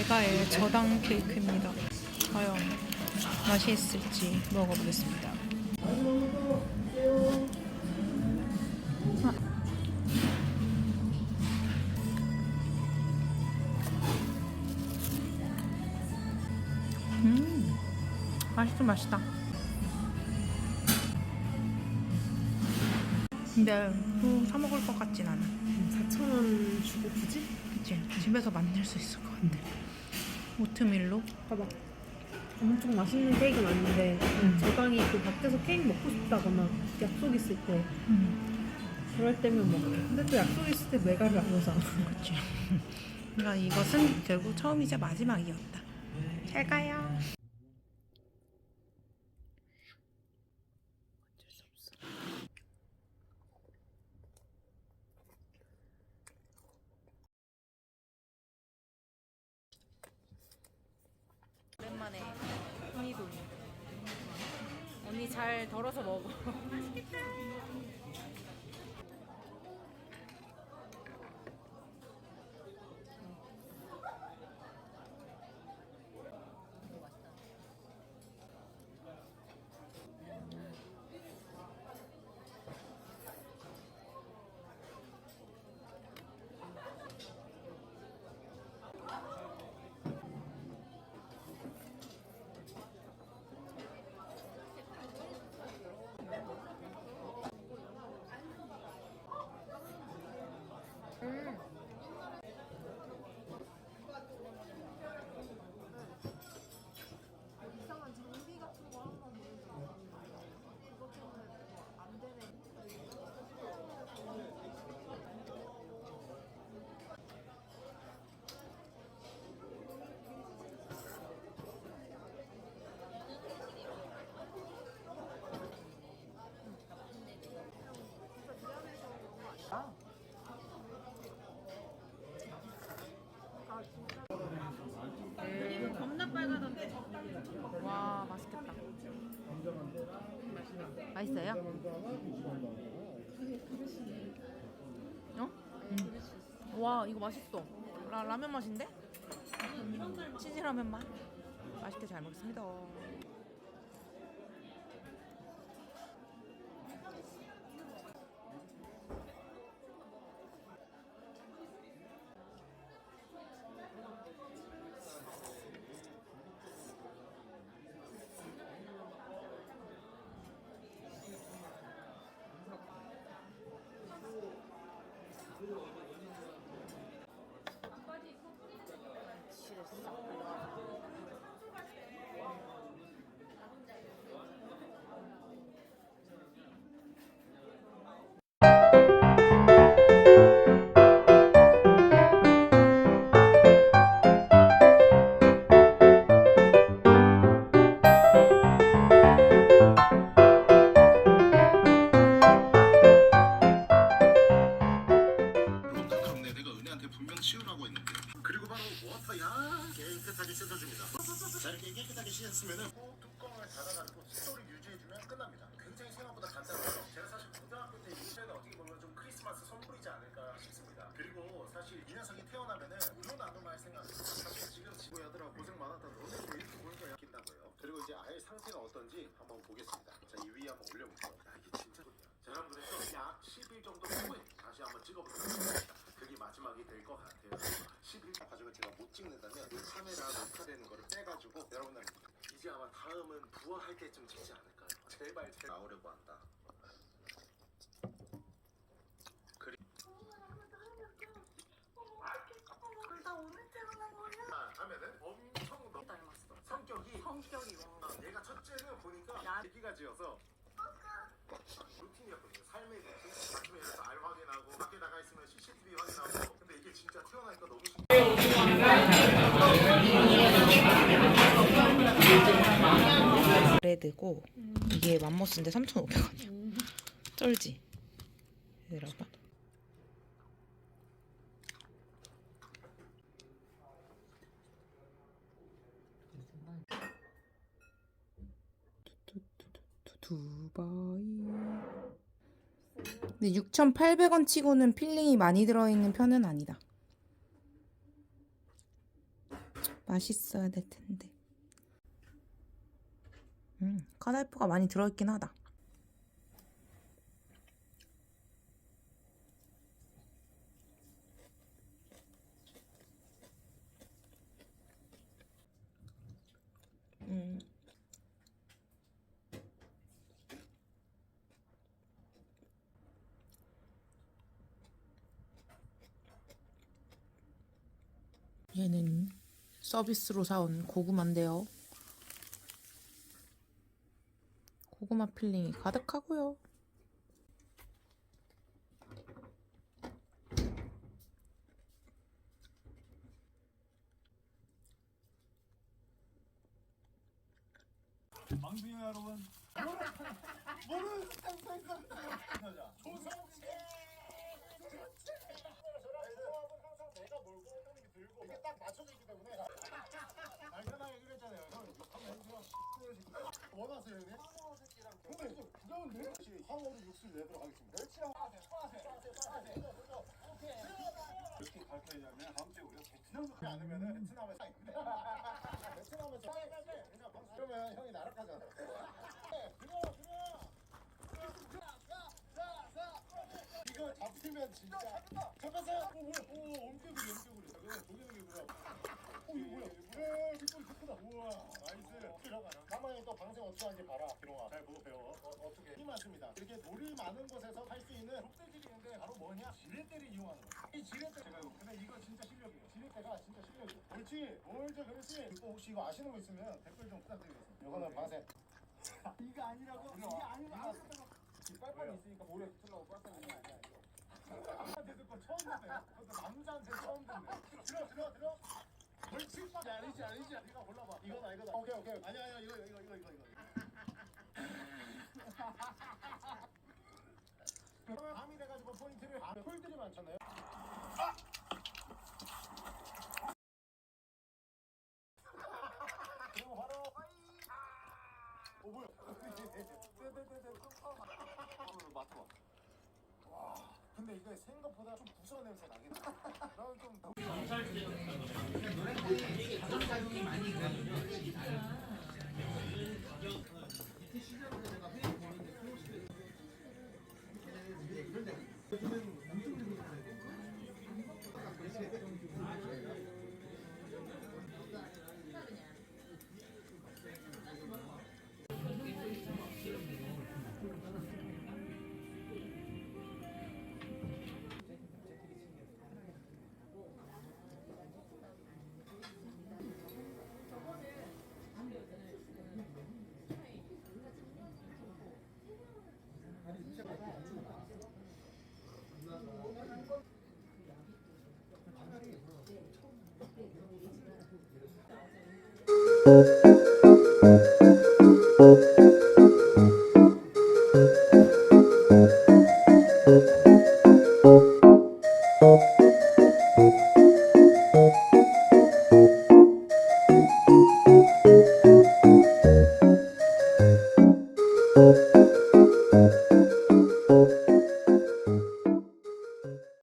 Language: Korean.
대가의 저당 케이크입니다. 과연 맛이 있을지 먹어보겠습니다. 아. 음, 맛있긴 맛있다. 근데 또사 먹을 것 같진 않아. 4,000원 주고 굳이? 그치? 집에서 만들 수 있을 것 같아. 오트밀로? 봐봐. 엄청 맛있는 케이크는 아닌데 음. 저당이 그 밖에서 케이크 먹고 싶다거나 약속 있을 때 음, 그럴 때면 먹어. 근데 또 약속 있을 때 메가를 안 오잖아. 그치. 그러니까 이것은 결국 처음이자 마지막이었다. 잘 가요. 오랜만에 honey도 언니 잘 덜어서 먹어. 겁나 맛있어요? 어? 음. 와 이거 맛있어. 라, 라면 맛인데? 치즈 라면 맛. 맛있게 잘 먹습니다. 자 이렇게 깨끗하게 씻었으면 뚜껑을 닫아가지고 습도를 유지해주면 끝납니다. 굉장히 생각보다 간단해요 제가 사실 고등학교 때 이제는 어떻게 보면 좀 크리스마스 선물이지 않을까 싶습니다. 그리고 사실 이 녀석이 태어나면은 우로 나눔할 생각이 사실 지금 지구 야들아 고생 많았다. 너네 왜 이렇게 보니까 약긴다고요? 그리고 이제 아예 상태가 어떤지 한번 보겠습니다. 자 이 위에 한번 올려볼게요. 야 이게 진짜 좋네요. 자 여러분들도 약 10일 정도 후에 다시 한번 찍어보도록 하겠습니다. 그게 마지막이 될 것 같아요 10일 과정을 제가 못 찍는다면 이 카메라 녹화되는 거를 빼가지고 여러분들 이제 아마 다음은 부화할 때쯤 찍지 않을까요 제발 제발 나오려고 한다 그리 나 오늘 태어난 거야? 아, 하면은 엄청 너 닮았어. 성격이 성격이 와. 아, 얘가 첫째는 보니까 야. 애기가 지어서 루틴이었거든요. 삶의 루틴. 아침에 일어나서 알 확인하고 밖에 나가 있으면 CCTV 확인하고. 브레드고 이게 맘모스인데 3,500원이야. 쩔지? 얘들아봐. 두바이. 근데 6,800원 치고는 필링이 많이 들어있는 편은 아니다. 맛있어야 될 텐데. 음, 카달프가 많이 들어있긴 하다. 얘는 서비스로 사온 고구마인데요. 고구마 필링이 가득하고요. 망둥이 여러분 모르는 상상상 조성재 항상 내가 몰고 이게 딱 맞춰져 있기 때문에 알잖아요 이랬잖아요 형 한번 해주세요 원하세요 형님? 황호 새끼랑 근데 이거 부자운데? 황호로 육수를 내도록 하겠습니다 멸치랑 빠세 빠세 빠세 오케이 이렇게 가르쳐야냐면 다음 주에 우리가 베트남도 그렇지 않으면은 베트남에 사 있는데 베트남에서 그냥 방송 그러면 형이 나락하잖아 네, 들어 들어 이거 잡히면 진짜 잡았어요 오오 엄격이 이 거 조개구이구나 오 이거 뭐야 오 뒷골 크다 우와 나이스 들어가라 가만히 또 방생 어떻게 하는지 봐라 기롱아 잘 보고 배워 어, 어떻게 힘 맞습니다 이렇게 물이 많은 곳에서 할 수 있는 족대질이 있는데 바로 뭐냐 지렛대를 이용하는 거야 이 지렛대 제가 이거 근데 이거 진짜 실력이에요 지렛대가 진짜 실력이에요 그렇지 뭘저 그렇지 또 혹시 이거 아시는 거 있으면 댓글 좀 부탁드리겠습니다 이거는 방생 이거 아니라고 이게 아니라 이 빨빨이 있으니까 모래 붙으려고 빨빨이 아니야 듣고 처음 듣네 그것도 남자한테 처음 듣네 들어 들어 들어. 벌칙 야 아니지 아니지? 네가 골라봐. 이거다 이거다. 오케이 오케이 아니야 아니야 이거 이거 이거 이거 이거. 밤이 돼가지고 포인트를 아, 홀들이 많잖아요? 그리고 바로 오 뭐야? 네네네네 맡아봐. 와 근데 이거 생각보다 좀 부서 냄새 나겠다 난좀 Thank Thank you.